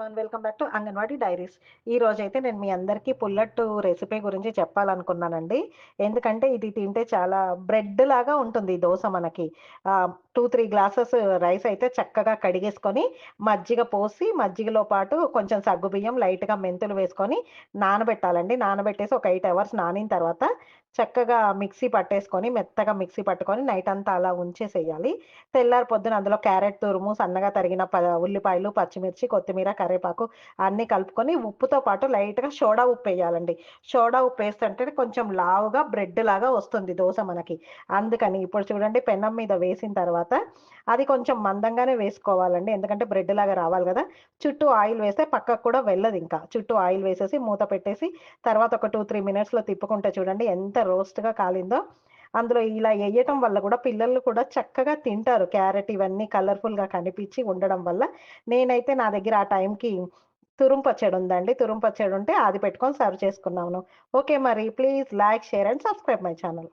One welcome back to Anganwadi diaries ఈ రోజు అయితే నేను మీ అందరికీ పుల్లట్టు రెసిపీ గురించి చెప్పాలనుకున్నానండి. ఎందుకంటే ఇది తింటే చాలా బ్రెడ్ లాగా ఉంటుంది దోశ మనకి. టూ త్రీ గ్లాసెస్ రైస్ అయితే చక్కగా కడిగేసుకొని మజ్జిగ పోసి మజ్జిగలో పాటు కొంచెం సగ్గుబియ్యం లైట్గా మెంతులు వేసుకొని నానబెట్టాలండి. నానబెట్టేసి ఒక ఎయిట్ అవర్స్ నానిన తర్వాత చక్కగా మిక్సీ పట్టేసుకొని మెత్తగా మిక్సీ పట్టుకొని నైట్ అంతా అలా ఉంచేసేయాలి. తెల్లారి పొద్దున అందులో క్యారెట్ తురుము సన్నగా తరిగిన ప ఉల్లిపాయలు పచ్చిమిర్చి కొత్తిమీర కరివేపాకు అన్నీ కలుపుకొని ఉప్పుతో పాటు లైట్గా సోడా ఉప్పు వేయాలండి. సోడా ఉప్పు వేస్తుంటే కొంచెం లావుగా బ్రెడ్ లాగా వస్తుంది దోశ మనకి. అందుకని ఇప్పుడు చూడండి పెనం మీద వేసిన తర్వాత అది కొంచెం మందంగానే వేసుకోవాలండి. ఎందుకంటే బ్రెడ్ లాగా రావాలి కదా. చుట్టూ ఆయిల్ వేస్తే పక్కకు కూడా వెళ్ళదు ఇంకా. చుట్టూ ఆయిల్ వేసేసి మూత పెట్టేసి తర్వాత ఒక టూ త్రీ మినిట్స్లో తిప్పుకుంటే చూడండి ఎంత రోస్ట్గా కాలిందో అందులో ఇలా వేయటం వల్ల కూడా పిల్లలు కూడా చక్కగా తింటారు. క్యారెట్ ఇవన్నీ కలర్ఫుల్గా కనిపించి ఉండడం వల్ల. నేనైతే నా దగ్గర ఆ టైంకి తురుం పచ్చడి ఉందండి. తురుం పచ్చడి ఉంటే అది పెట్టుకొని సర్వ్ చేసుకున్నాను. ఓకే మరి please like share and subscribe my channel